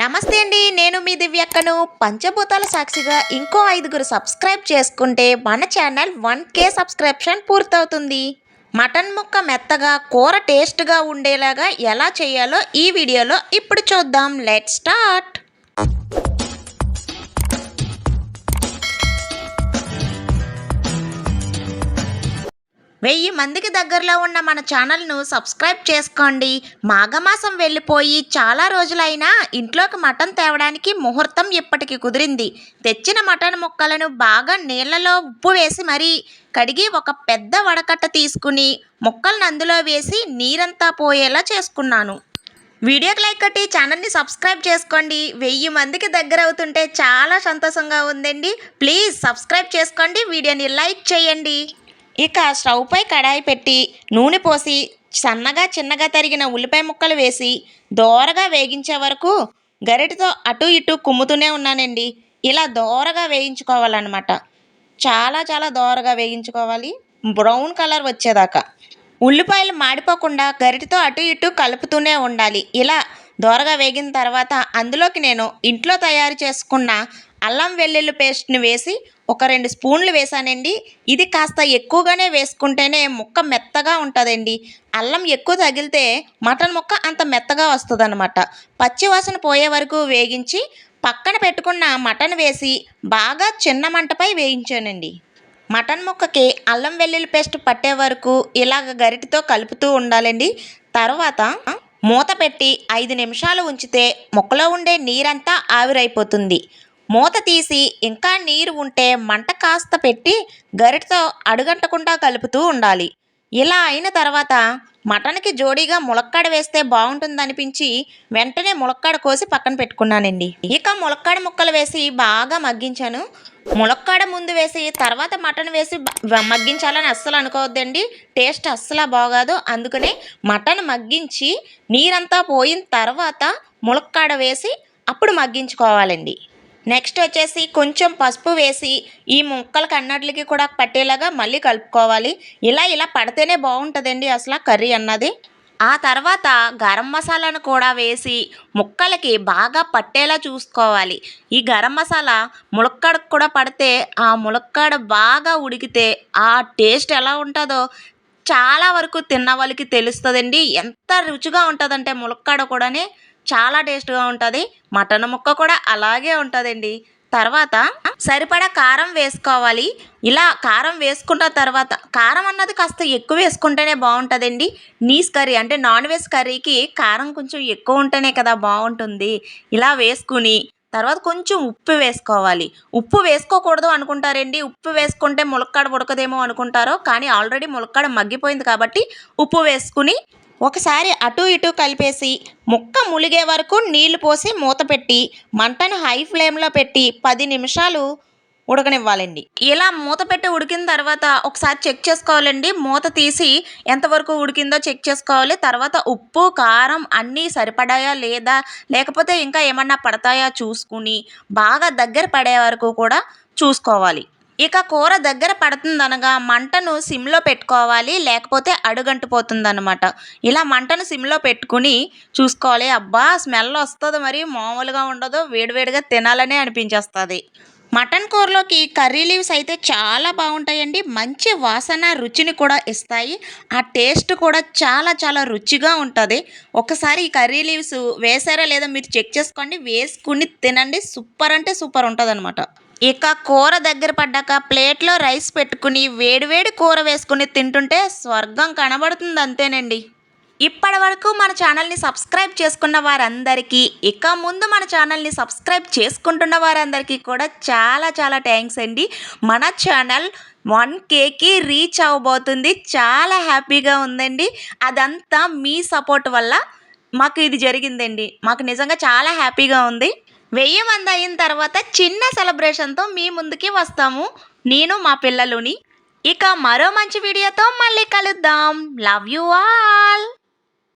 నమస్తే అండి నేను మీ దివ్యక్కను. పంచభూతాల సాక్షిగా ఇంకో ఐదుగురు సబ్స్క్రైబ్ చేసుకుంటే మన ఛానల్ వన్ కే సబ్స్క్రిప్షన్ పూర్తవుతుంది. మటన్ ముక్క మెత్తగా కూర టేస్ట్గా ఉండేలాగా ఎలా చేయాలో ఈ వీడియోలో ఇప్పుడు చూద్దాం. Let start. వెయ్యి మందికి దగ్గరలో ఉన్న మన ఛానల్ను సబ్స్క్రైబ్ చేసుకోండి. మాఘమాసం వెళ్ళిపోయి చాలా రోజులైనా ఇంట్లోకి మటన్ తేవడానికి ముహూర్తం ఇప్పటికి కుదిరింది. తెచ్చిన మటన్ ముక్కలను బాగా నీళ్ళలో ఉప్పు వేసి మరీ కడిగి ఒక పెద్ద వడకట్ట తీసుకుని ముక్కలను అందులో వేసి నీరంతా పోయేలా చేసుకున్నాను. వీడియోకి లైక్ కట్టి ఛానల్ని సబ్స్క్రైబ్ చేసుకోండి. వెయ్యి మందికి దగ్గర అవుతుంటే చాలా సంతోషంగా ఉందండి. ప్లీజ్ సబ్స్క్రైబ్ చేసుకోండి. వీడియోని లైక్ చేయండి. ఇక స్టవ్ పై కడాయి పెట్టి నూనె పోసి సన్నగా చిన్నగా తరిగిన ఉల్లిపాయ ముక్కలు వేసి దోరగా వేగించే వరకు గరిటతో అటు ఇటు కుమ్ముతూనే ఉన్నానండి. ఇలా దోరగా వేయించుకోవాలన్నమాట. చాలా చాలా దోరగా వేయించుకోవాలి. బ్రౌన్ కలర్ వచ్చేదాకా. ఉల్లిపాయలు మాడిపోకుండా గరిటతో అటు ఇటు కలుపుతూనే ఉండాలి. ఇలా దోరగా వేగిన తర్వాత అందులోకి నేను ఇంట్లో తయారు చేసుకున్న అల్లం వెల్లుల్లి పేస్ట్ని వేసి ఒక రెండు స్పూన్లు వేసానండి. ఇది కాస్త ఎక్కువగానే వేసుకుంటేనే ముక్క మెత్తగా ఉంటుందండి. అల్లం ఎక్కువ తగిలితే మటన్ ముక్క అంత మెత్తగా వస్తుంది అనమాట పచ్చివాసన పోయే వరకు వేగించి పక్కన పెట్టుకున్న మటన్ వేసి బాగా చిన్న మంటపై వేయించానండి. మటన్ ముక్కకి అల్లం వెల్లుల్లి పేస్ట్ పట్టే వరకు ఇలాగ గరిటితో కలుపుతూ ఉండాలండి. తర్వాత మూత పెట్టి ఐదు నిమిషాలు ఉంచితే ముక్కలో ఉండే నీరంతా ఆవిరైపోతుంది. మూత తీసి ఇంకా నీరు ఉంటే మంట కాస్త పెట్టి గరిటతో అడుగంటకుండా కలుపుతూ ఉండాలి. ఇలా అయిన తర్వాత మటన్కి జోడీగా ములక్కాడ వేస్తే బాగుంటుందనిపించి వెంటనే ములక్కాడ కోసి పక్కన పెట్టుకున్నానండి. ఇక ములక్కాడ ముక్కలు వేసి బాగా మగ్గించాను. ములక్కాడ ముందు వేసి తర్వాత మటన్ వేసి మగ్గించాలని అస్సలు అనుకోవద్దండి. టేస్ట్ అస్సలు బాగోదు. అందుకనే మటన్ మగ్గించి నీరంతా పోయిన తర్వాత ములక్కాడ వేసి అప్పుడు మగ్గించుకోవాలండి. నెక్స్ట్ వచ్చేసి కొంచెం పసుపు వేసి ఈ ముక్కలకి అన్నట్లకి కూడా పట్టేలాగా మళ్ళీ కలుపుకోవాలి. ఇలా ఇలా పడితేనే బాగుంటుందండి అసలు కర్రీ అన్నది. ఆ తర్వాత గరం మసాలాను కూడా వేసి ముక్కలకి బాగా పట్టేలా చూసుకోవాలి. ఈ గరం మసాలా ములక్కాడకు కూడా పడితే ఆ ములక్కాడ బాగా ఉడికితే ఆ టేస్ట్ ఎలా ఉంటుందో చాలా వరకు తిన్న వాళ్ళకి తెలుస్తుందండి. ఎంత రుచిగా ఉంటుందంటే ములక్కాడ కూడానే. చాలా టేస్ట్గా ఉంటుంది. మటన్ ముక్క కూడా అలాగే ఉంటుందండి. తర్వాత సరిపడా కారం వేసుకోవాలి. ఇలా కారం వేసుకున్న తర్వాత కారం అన్నది కాస్త ఎక్కువ వేసుకుంటేనే బాగుంటుందండి. నీస్ కర్రీ అంటే నాన్ వెజ్ కర్రీకి కారం కొంచెం ఎక్కువ ఉంటేనే కదా బాగుంటుంది. ఇలా వేసుకుని తర్వాత కొంచెం ఉప్పు వేసుకోవాలి. ఉప్పు వేసుకోకూడదు అనుకుంటారండి. ఉప్పు వేసుకుంటే ములక్కాడ ఉడకదేమో అనుకుంటారో కానీ ఆల్రెడీ ములక్కాడ మగ్గిపోయింది కాబట్టి ఉప్పు వేసుకుని ఒకసారి అటు ఇటు కలిపేసి ముక్క ములిగే వరకు నీళ్ళు పోసి మూత పెట్టి మంటను హై ఫ్లేమ్లో పెట్టి పది నిమిషాలు ఉడకనివ్వాలండి. ఇలా మూత పెట్టి ఉడికిన తర్వాత ఒకసారి చెక్ చేసుకోవాలండి. మూత తీసి ఎంతవరకు ఉడికిందో చెక్ చేసుకోవాలి. తర్వాత ఉప్పు కారం అన్నీ సరిపడాయా లేదా లేకపోతే ఇంకా ఏమన్నా పడతాయా చూసుకుని బాగా దగ్గర పడే వరకు కూడా చూసుకోవాలి. ఇక కూర దగ్గర పడుతుందనగా మంటను సిమ్లో పెట్టుకోవాలి లేకపోతే అడుగంటిపోతుందనమాట. ఇలా మంటను సిమ్లో పెట్టుకుని చూసుకోవాలి. అబ్బా స్మెల్ వస్తుంది మరి మామూలుగా ఉండదు వేడివేడిగా తినాలనే అనిపించేస్తుంది. మటన్ కూరలోకి కర్రీ లీవ్స్ అయితే చాలా బాగుంటాయండి. మంచి వాసన రుచిని కూడా ఇస్తాయి. ఆ టేస్ట్ కూడా చాలా చాలా రుచిగా ఉంటుంది. ఒకసారి ఈ కర్రీ లీవ్స్ వేసారా లేదా మీరు చెక్ చేసుకోండి. వేసుకుని తినండి. సూపర్ అంటే సూపర్ ఉంటుంది ఇక కూర దగ్గర పడ్డాక ప్లేట్లో రైస్ పెట్టుకుని వేడివేడి కూర వేసుకుని తింటుంటే స్వర్గం కనబడుతుంది అంతేనండి. ఇప్పటి వరకు మన ఛానల్ని సబ్స్క్రైబ్ చేసుకున్న వారందరికీ ఇక ముందు మన ఛానల్ని సబ్స్క్రైబ్ చేసుకుంటున్న వారందరికీ కూడా చాలా చాలా థ్యాంక్స్ అండి. మన ఛానల్ వన్ కేకి రీచ్ అవ్వబోతుంది చాలా హ్యాపీగా ఉందండి. అదంతా మీ సపోర్ట్ వల్ల మాకు ఇది జరిగిందండి. మాకు నిజంగా చాలా హ్యాపీగా ఉంది. వెయ్యి మంది అయిన తర్వాత చిన్న సెలబ్రేషన్తో మీ ముందుకి వస్తాము. నేను మా పిల్లలుని ఇక మరో మంచి వీడియోతో మళ్ళీ కలుద్దాం. Love you all!